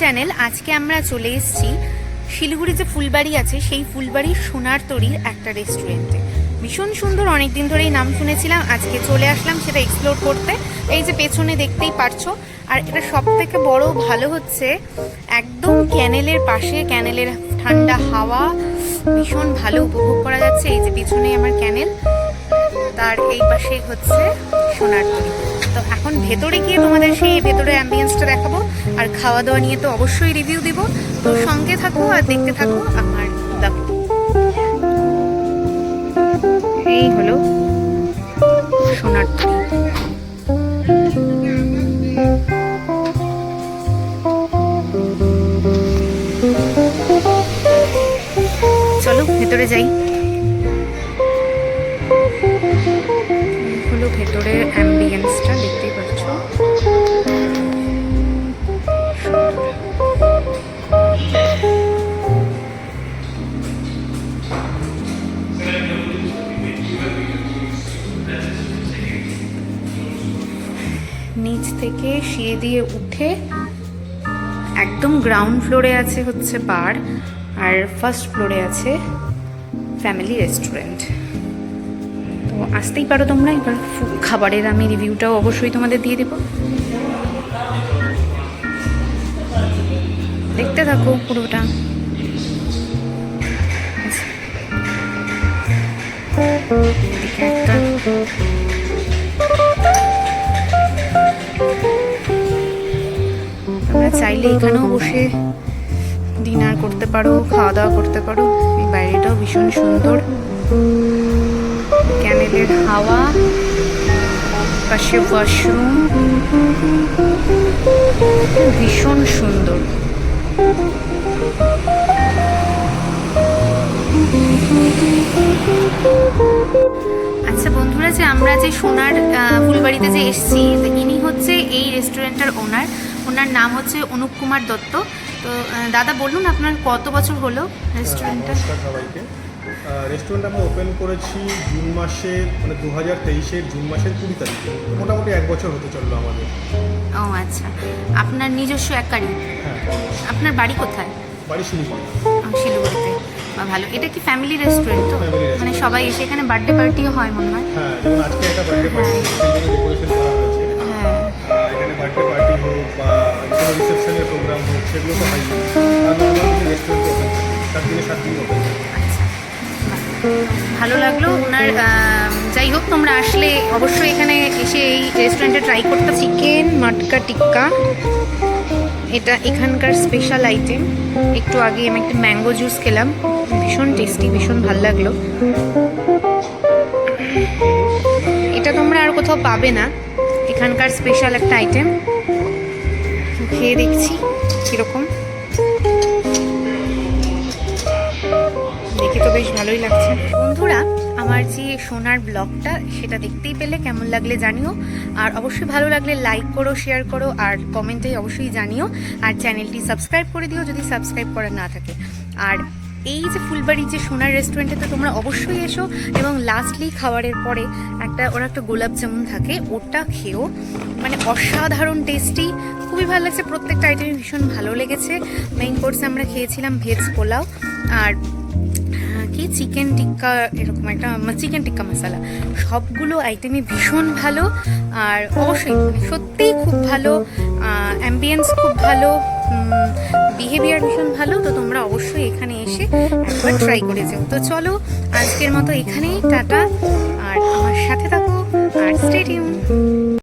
Channel আজকে আমরা চলে এসেছি শিলিগুড়ি যে ফুলবাড়ি আছে, সেই ফুলবাড়ির সোনার তরীর একটা রেস্টুরেন্টে ভীষণ সুন্দর অনেক দিন ধরেই নাম শুনেছিলাম, আজকে চলে আসলাম সেটা এক্সপ্লোর করতে। এই যে পেছনে দেখতেই পারছ, আর এটা সব থেকে বড় ভালো হচ্ছে, একদম ক্যানেলের পাশে, ক্যানেলের ঠান্ডা হাওয়া, ভীষণ ভালো উপভোগ করা যাচ্ছে, এই যে পেছনে আমার ক্যানেল, তার এই পাশে হচ্ছে সোনার তরী। তো এখন ভেতরে গিয়ে তোমাদের সেই ভেতরে অ্যাম্বিয়েন্সটা দেখাবো। আর খাওয়া দাওয়া নিয়ে তো অবশ্যই রিভিউ দিব। তো সঙ্গে থাকো আর দেখতে থাকো আমার এই হলো সোনার চলো ভেতরে যাই। ভেতরের অ্যাম্বিয়েন্সটা দেখতেই পাচ্ছ। নিচ থেকে সিঁড়ি দিয়ে উঠে একদম গ্রাউন্ড ফ্লোরে আছে হচ্ছে বার আর ফার্স্ট ফ্লোরে আছে ফ্যামিলি রেস্টুরেন্ট আসতেই পারো তোমরা। এবার খাবারের আমি রিভিউটাও অবশ্যই তোমাদের দিয়ে দেবো। দেখতে থাকো পুরোটা। চাইলে এখানেও বসে ডিনার করতে পারো খাওয়া দাওয়া করতে পারো। এই বাইরেটাও ভীষণ সুন্দর। হাওয়া পাশে ওয়াশরুম ভীষণ সুন্দর। আচ্ছা বন্ধুরা, যে আমরা যে সোনার ফুলবাড়িতে যে এসেছি ইনি হচ্ছে এই রেস্টুরেন্টের ওনার। ওনার নাম হচ্ছে অনুপ কুমার দত্ত। তো দাদা, বলুন আপনার কত বছর হলো রেস্টুরেন্টটা? রেস্টুরেন্ট আমরা ওপেন করেছি জুন মাসের মানে দু হাজার তেইশের জুন মাসের কুড়ি তারিখে। মোটামুটি এক বছর হতে চলল আমাদের। ও আচ্ছা। আপনার নিজস্ব একারি হ্যাঁ। আপনার বাড়ি কোথায়? বাড়ি শিলিগুড়ি। শিলিগুড়িতে। বা ভালো। এটা কি ফ্যামিলি রেস্টুরেন্ট তো? Family restaurant। মানে সবাই এসে এখানে বার্থডে পার্টিও হয় মনে হয়? হ্যাঁ যেমন আজকে একটা বার্থডে পার্টি ডেকোরেশন করা হয়েছে। হ্যাঁ। আহ, এখানে বার্থডে পার্টি হোক বা কোনো রিসেপশনের প্রোগ্রাম হোক সেগুলো তো হয় রেস্টুরেন্ট ওপেন সাত দিনে সাত দিন ওপেন ভালো লাগল। ওনার যাই হোক তোমরা আসলে অবশ্যই এখানে এসে এই রেস্টুরেন্টে ট্রাই করতে চিকেন মাটকা টিক্কা এটা এখানকার স্পেশাল আইটেম একটু আগে আমি একটা ম্যাঙ্গো জুস খেলাম। ভীষণ টেস্টি ভীষণ ভালো লাগল। এটা তোমরা আর কোথাও পাবে না। এখানকার স্পেশাল একটা আইটেম খেয়ে দেখছি কীরকম। দেখে তো বেশ ভালোই লাগছে। বন্ধুরা, আমার যে সোনার ব্লগটা, সেটা দেখতেই পেলে, কেমন লাগলে জানিও। আর অবশ্যই ভালো লাগলে লাইক করো শেয়ার করো, আর কমেন্টে অবশ্যই জানিও। আর চ্যানেলটি সাবস্ক্রাইব করে দিও যদি সাবস্ক্রাইব করা না থাকে। আর এই যে ফুলবাড়ির যে সোনার রেস্টুরেন্টে তো তোমরা অবশ্যই এসো, এবং লাস্টলি খাবারের পরে একটা, ওরা একটা গোলাপ জামুন থাকে, ওটা খেয়েও মানে অসাধারণ টেস্টি খুবই ভালো লাগছে। প্রত্যেকটা আইটেমই ভীষণ ভালো লেগেছে। মেইন কোর্সে আমরা খেয়েছিলাম ভেজ পোলাও। আর কি চিকেন টিক্কা, এরকম একটা চিকেন টিক্কা মশালা। সবগুলো আইটেমই ভীষণ ভালো, আর অবশ্যই মানে সত্যিই খুব ভালো অ্যাম্বিয়েন্স খুব ভালো বিহেভিয়ার ভীষণ ভালো, তো তোমরা অবশ্যই এখানে এসে একবার ট্রাই করে যাও। তো চলো, আজকের মতো এখানেই, টাটা, আর আমার সাথে থাকো, আর স্টেডিয়াম